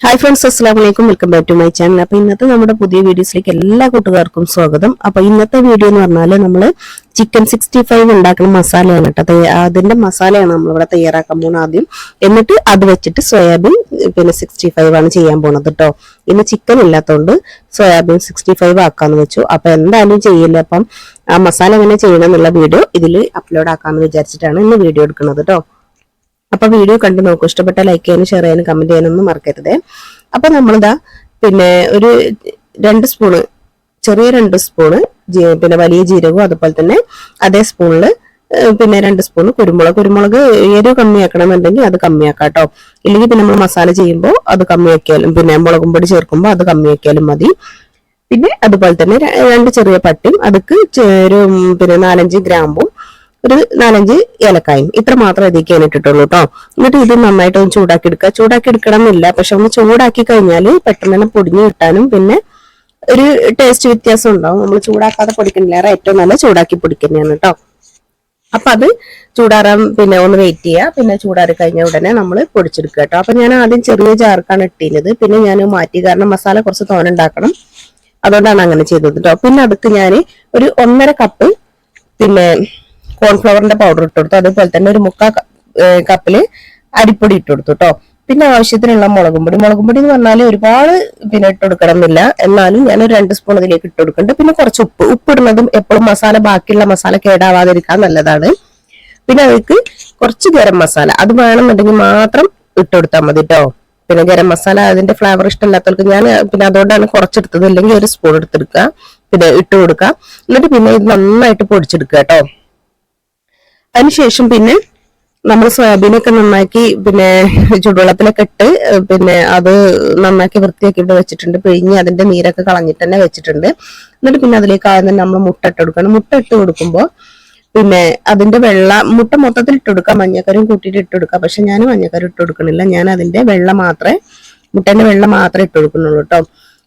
Hi friends അസ്സാം വലൈക്കും welcome back to my channel അപ്പൊ ഇന്നത്തെ നമ്മുടെ പുതിയ വീഡിയോസിലേക്ക് എല്ലാ കൂട്ടുകാർക്കും സ്വാഗതം. അപ്പൊ ഇന്നത്തെ വീഡിയോ എന്ന് പറഞ്ഞാൽ നമ്മൾ ചിക്കൻ സിക്സ്റ്റി ഫൈവ് ഉണ്ടാക്കുന്ന മസാലയാണ് കേട്ടോ. അതിന്റെ മസാലയാണ് നമ്മളിവിടെ തയ്യാറാക്കാൻ പോകുന്നത് ആദ്യം. എന്നിട്ട് അത് വെച്ചിട്ട് സോയാബീൻ പിന്നെ സിക്സ്റ്റി ഫൈവ് ആണ് ചെയ്യാൻ പോണത് കേട്ടോ. ഇന്ന് ചിക്കൻ ഇല്ലാത്തതുകൊണ്ട് സോയാബീൻ സിക്സ്റ്റി ഫൈവ് ആക്കാന്ന് വെച്ചു. അപ്പൊ എന്തായാലും ചെയ്യില്ല അപ്പം ആ മസാല എങ്ങനെ ചെയ്യണം എന്നുള്ള വീഡിയോ ഇതിൽ അപ്ലോഡ് ആക്കാന്ന് വിചാരിച്ചിട്ടാണ് ഇന്ന് വീഡിയോ എടുക്കുന്നത് കേട്ടോ. അപ്പൊ വീഡിയോ കണ്ടു നോക്കൂ. ഇഷ്ടപ്പെട്ട ലൈക്ക് ചെയ്യാനും ഷെയർ ചെയ്യാനും കമന്റ് ചെയ്യാനൊന്നും മറക്കരുതേ. അപ്പൊ നമ്മളിതാ പിന്നെ ഒരു രണ്ട് സ്പൂണ് ചെറിയ രണ്ട് സ്പൂണ് പിന്നെ വലിയ ജീരകവും അതുപോലെ തന്നെ അതേ സ്പൂണിൽ പിന്നെ രണ്ട് സ്പൂണ് കുരുമുളക്. കുരുമുളക് എരിവ് കമ്മിയാക്കണമെന്നുണ്ടെങ്കിൽ അത് കമ്മിയാക്കാം കേട്ടോ ഇല്ലെങ്കിൽ പിന്നെ നമ്മൾ മസാല ചെയ്യുമ്പോൾ അത് കമ്മിയാക്കിയാലും പിന്നെ മുളകും പൊടി ചേർക്കുമ്പോൾ അത് കമ്മിയാക്കിയാലും മതി. പിന്നെ അതുപോലെ തന്നെ രണ്ട് ചെറിയ പട്ടിയും അതൊക്കെ ഒരു പിന്നെ നാലഞ്ച് ഗ്രാമ്പും ഒരു നാലഞ്ച് ഏലക്കായും. ഇത്ര മാത്രം ഇതിലേക്ക് ഞാൻ കേട്ടോ എന്നിട്ട് ഇത് നന്നായിട്ട് ഒന്ന് ചൂടാക്കി എടുക്കുക ചൂടാക്കി എടുക്കണം എന്നില്ല പക്ഷെ ഒന്ന് ചൂടാക്കി കഴിഞ്ഞാൽ പെട്ടെന്ന് തന്നെ പൊടിഞ്ഞു കിട്ടാനും പിന്നെ ഒരു ടേസ്റ്റ് വ്യത്യാസം ഉണ്ടാവും. നമ്മൾ ചൂടാക്കാതെ പൊടിക്കണില്ലേറെ ഏറ്റവും നല്ല ചൂടാക്കി പൊടിക്കുന്നതാണ് കേട്ടോ അപ്പൊ അത് ചൂടാറാൻ പിന്നെ ഒന്ന് വെയിറ്റ് ചെയ്യുക. പിന്നെ ചൂടാറി കഴിഞ്ഞ ഉടനെ നമ്മൾ പൊടിച്ചെടുക്കുക കേട്ടോ അപ്പൊ ഞാൻ ആദ്യം ചെറിയ ജാർക്കാണ് ഇട്ടിരുന്നത് പിന്നെ ഞാൻ മാറ്റി കാരണം മസാല കുറച്ച് തോനുണ്ടാക്കണം അതുകൊണ്ടാണ് അങ്ങനെ ചെയ്തത് കേട്ടോ പിന്നെ അടുത്ത് ഞാൻ ഒരു ഒന്നര കപ്പ് പിന്നെ കോൺഫ്ലവറിന്റെ പൗഡർ ഇട്ട് കൊടുത്തു. അതുപോലെ തന്നെ ഒരു മുക്കാ കപ്പിൽ അരിപ്പൊടി ഇട്ട് കൊടുത്തു കേട്ടോ പിന്നെ ആവശ്യത്തിനുള്ള മുളകും പൊടി. മുളകും പൊടി എന്ന് പറഞ്ഞാൽ ഒരുപാട് പിന്നെ ഇട്ട് കൊടുക്കണമെന്നില്ല. എന്നാലും ഞാൻ ഒരു രണ്ട് സ്പൂൺ അതിലേക്ക് ഇട്ട് കൊടുക്കുന്നുണ്ട്. പിന്നെ കുറച്ച് ഉപ്പ്. ഉപ്പ് ഇടുന്നതും എപ്പോഴും മസാല ബാക്കിയുള്ള മസാല കേടാവാതിരിക്കാൻ നല്ലതാണ്. പിന്നെ അതിലേക്ക് കുറച്ച് ഗരം മസാല. അത് വേണമെന്നുണ്ടെങ്കിൽ മാത്രം ഇട്ട് കൊടുത്താൽ മതി കേട്ടോ പിന്നെ ഗരം മസാല അതിന്റെ ഫ്ലേവർ ഇഷ്ടമില്ലാത്തവർക്ക് ഞാൻ പിന്നെ അതുകൊണ്ടാണ് കുറച്ചെടുത്തത്. ഇല്ലെങ്കിൽ ഒരു സ്പൂൺ എടുത്തെടുക്കുക പിന്നെ ഇട്ട് കൊടുക്കുക. എന്നിട്ട് പിന്നെ ഇത് നന്നായിട്ട് പൊടിച്ചെടുക്കുക കേട്ടോ അതിനുശേഷം പിന്നെ നമ്മൾ സോയാബീനൊക്കെ നന്നാക്കി പിന്നെ ചൂടുവെള്ളത്തിലൊക്കെ ഇട്ട് പിന്നെ അത് നന്നാക്കി വൃത്തിയാക്കി ഇവിടെ വെച്ചിട്ടുണ്ട്. പിഴിഞ്ഞ് അതിന്റെ നീരൊക്കെ കളഞ്ഞിട്ട് തന്നെ വെച്ചിട്ടുണ്ട്. എന്നിട്ട് പിന്നെ അതിലേക്ക് ആദ്യം തന്നെ നമ്മൾ മുട്ട ഇട്ട് കൊടുക്കണം. മുട്ട ഇട്ട് കൊടുക്കുമ്പോൾ പിന്നെ അതിന്റെ വെള്ള മുട്ട മൊത്തത്തിൽ ഇട്ട് കൊടുക്കാം. മഞ്ഞക്കരും കൂട്ടിയിട്ട് ഇട്ട് കൊടുക്കാം. പക്ഷെ ഞാൻ മഞ്ഞക്കരും ഇട്ട് കൊടുക്കണില്ല. ഞാൻ അതിന്റെ വെള്ള മാത്രമേ മുട്ടേന്റെ വെള്ള മാത്രമേ ഇട്ട് കൊടുക്കുന്നുള്ളൂ കേട്ടോ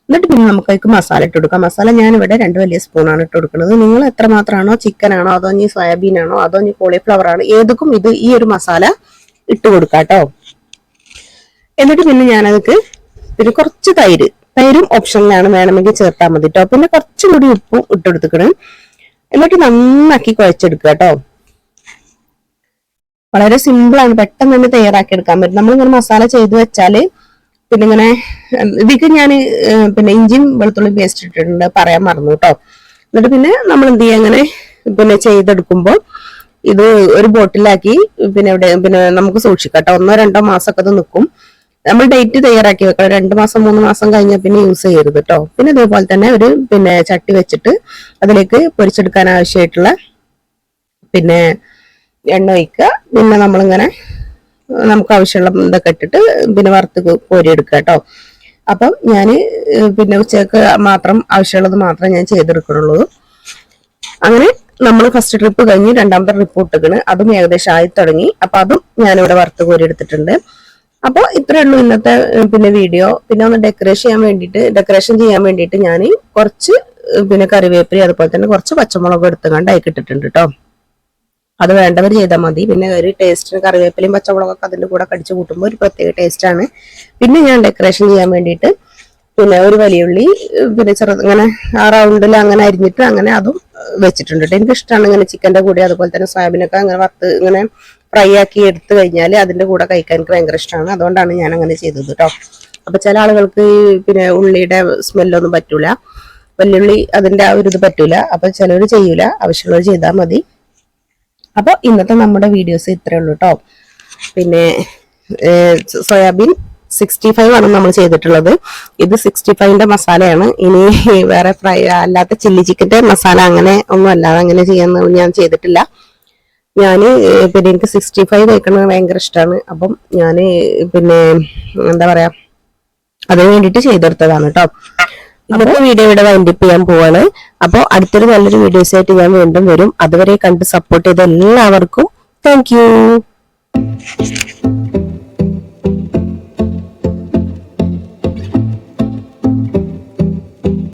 എന്നിട്ട് പിന്നെ നമുക്ക് മസാല ഇട്ട് കൊടുക്കാം. മസാല ഞാൻ ഇവിടെ രണ്ട് വലിയ സ്പൂണാണ് ഇട്ട് കൊടുക്കുന്നത്. നിങ്ങൾ എത്ര മാത്രമാണോ ചിക്കൻ ആണോ അതോ ഇനി സോയാബീൻ ആണോ അതോ ഇനി കോളിഫ്ലവർ ആണോ ഏതൊക്കെ ഇത് ഈ ഒരു മസാല ഇട്ട് കൊടുക്കാം കേട്ടോ എന്നിട്ട് പിന്നെ ഞാനതിക്ക് പിന്നെ കുറച്ച് തൈര് തൈരും ഓപ്ഷനിലാണ് വേണമെങ്കിൽ ചേർത്താൽ മതി കേട്ടോ പിന്നെ കുറച്ചും കൂടി ഉപ്പും ഇട്ടെടുത്തുക്കണം എന്നിട്ട് നന്നാക്കി കുഴച്ചെടുക്കുക കേട്ടോ വളരെ സിമ്പിൾ ആണ്. പെട്ടെന്ന് തന്നെ തയ്യാറാക്കി എടുക്കാൻ പറ്റും. നമ്മളിങ്ങനെ മസാല ചെയ്ത് വെച്ചാൽ പിന്നെ ഇങ്ങനെ ഇതൊക്കെ ഞാൻ പിന്നെ ഇഞ്ചിയും വെളുത്തുള്ളി പേസ്റ്റ് ഇട്ടിട്ടുണ്ട്. പറയാൻ മറന്നു കേട്ടോ. എന്നിട്ട് പിന്നെ നമ്മൾ എന്ത് ചെയ്യാം അങ്ങനെ പിന്നെ ചെയ്തെടുക്കുമ്പോൾ ഇത് ഒരു ബോട്ടിലാക്കി പിന്നെ ഇവിടെ പിന്നെ നമുക്ക് സൂക്ഷിക്കാം കേട്ടോ. ഒന്നോ രണ്ടോ മാസമൊക്കെ അത് നിൽക്കും. നമ്മൾ ഡേറ്റ് തയ്യാറാക്കി വെക്കണം. രണ്ട് മാസം മൂന്ന് മാസം കഴിഞ്ഞാൽ പിന്നെ യൂസ് ചെയ്യരുത് കേട്ടോ. പിന്നെ ഇതേപോലെ തന്നെ ഒരു പിന്നെ ചട്ടി വെച്ചിട്ട് അതിലേക്ക് പൊരിച്ചെടുക്കാൻ ആവശ്യമായിട്ടുള്ള പിന്നെ എണ്ണ ഒഴിക്കുക. പിന്നെ നമ്മളിങ്ങനെ നമുക്ക് ആവശ്യമുള്ള ഇതൊക്കെ ഇട്ടിട്ട് പിന്നെ വറുത്ത് കോരി കോരിയെടുക്കുക കേട്ടോ. അപ്പം ഞാൻ പിന്നെ ഉച്ചയ്ക്ക് മാത്രം ആവശ്യമുള്ളത് മാത്രം ഞാൻ ചെയ്തെടുക്കുള്ളൂ അങ്ങനെ നമ്മൾ ഫസ്റ്റ് ട്രിപ്പ് കഴിഞ്ഞ് രണ്ടാമത്തെ ട്രിപ്പ് ഇട്ടിക്കണ്. അതും ഏകദേശം ആയി തുടങ്ങി. അപ്പൊ അതും ഞാനിവിടെ വറുത്ത് കോരി എടുത്തിട്ടുണ്ട് അപ്പോൾ ഇത്രേ ഉള്ളൂ ഇന്നത്തെ പിന്നെ വീഡിയോ. പിന്നെ ഒന്ന് ഡെക്കറേഷൻ ചെയ്യാൻ വേണ്ടിയിട്ട് ഡെക്കറേഷൻ ചെയ്യാൻ വേണ്ടിയിട്ട് ഞാൻ കുറച്ച് പിന്നെ കറിവേപ്പില അതുപോലെ തന്നെ കുറച്ച് പച്ചമുളക് എടുത്തുകൊണ്ട് അയക്കിട്ടിട്ടുണ്ട് കേട്ടോ. അത് വേണ്ടവർ ചെയ്താൽ മതി. പിന്നെ ഒരു ടേസ്റ്റിന് കറിവേപ്പിലയും പച്ചമുളകൊക്കെ അതിന്റെ കൂടെ കടിച്ചു കൂട്ടുമ്പോൾ ഒരു പ്രത്യേക ടേസ്റ്റാണ് പിന്നെ ഞാൻ ഡെക്കറേഷൻ ചെയ്യാൻ വേണ്ടിയിട്ട് പിന്നെ ഒരു വലിയ ഉള്ളി പിന്നെ ചെറുത് ഇങ്ങനെ ആ റൗണ്ടിൽ അങ്ങനെ അരിഞ്ഞിട്ട് അങ്ങനെ അതും വെച്ചിട്ടുണ്ട് കേട്ടോ എനിക്ക് ഇഷ്ടമാണ് ഇങ്ങനെ ചിക്കന്റെ കൂടെ അതുപോലെ തന്നെ സോയാബീനൊക്കെ അങ്ങനെ വറുത്ത് ഇങ്ങനെ ഫ്രൈ ആക്കി എടുത്തു കഴിഞ്ഞാൽ അതിന്റെ കൂടെ കഴിക്കാൻ എനിക്ക് ഭയങ്കര ഇഷ്ടമാണ് അതുകൊണ്ടാണ് ഞാൻ അങ്ങനെ ചെയ്തത് കേട്ടോ അപ്പം ചില ആളുകൾക്ക് ഈ പിന്നെ ഉള്ളിയുടെ സ്മെല്ലൊന്നും പറ്റൂല. വെല്ലുള്ളി അതിന്റെ ആ ഒരു ഇത് പറ്റൂല. അപ്പം ചിലവർ ചെയ്യൂല. ആവശ്യമുള്ളവർ ചെയ്താൽ മതി. അപ്പോൾ ഇന്നത്തെ നമ്മുടെ വീഡിയോസ് ഇത്രയേ ഉള്ളൂ കേട്ടോ പിന്നെ സോയാബീൻ സിക്സ്റ്റി ഫൈവ് ആണ് നമ്മൾ ചെയ്തിട്ടുള്ളത്. ഇത് സിക്സ്റ്റി ഫൈവിന്റെ മസാലയാണ്. ഇനി വേറെ ഫ്രൈ അല്ലാത്ത ചില്ലി ചിക്കന്റെ മസാല അങ്ങനെ ഒന്നും അല്ലാതെ അങ്ങനെ ചെയ്യാൻ ഞാൻ ചെയ്തിട്ടില്ല. ഞാൻ പിന്നെ എനിക്ക് സിക്സ്റ്റി ഫൈവ് കഴിക്കണത് ഭയങ്കര ഇഷ്ടമാണ് അപ്പം ഞാൻ പിന്നെ എന്താ പറയാ അതിന് വേണ്ടിയിട്ട് ചെയ്തെടുത്തതാണ് കേട്ടോ ഇന്നത്തെ വീഡിയോ ഇവിടെ വൈൻഡപ്പ് ചെയ്യാൻ പോവാണ്. അപ്പോൾ അടുത്തൊരു നല്ലൊരു വീഡിയോസ് ആയിട്ട് ഞാൻ വീണ്ടും വരും. അതുവരെ കണ്ട് സപ്പോർട്ട് ചെയ്ത എല്ലാവർക്കും താങ്ക് യു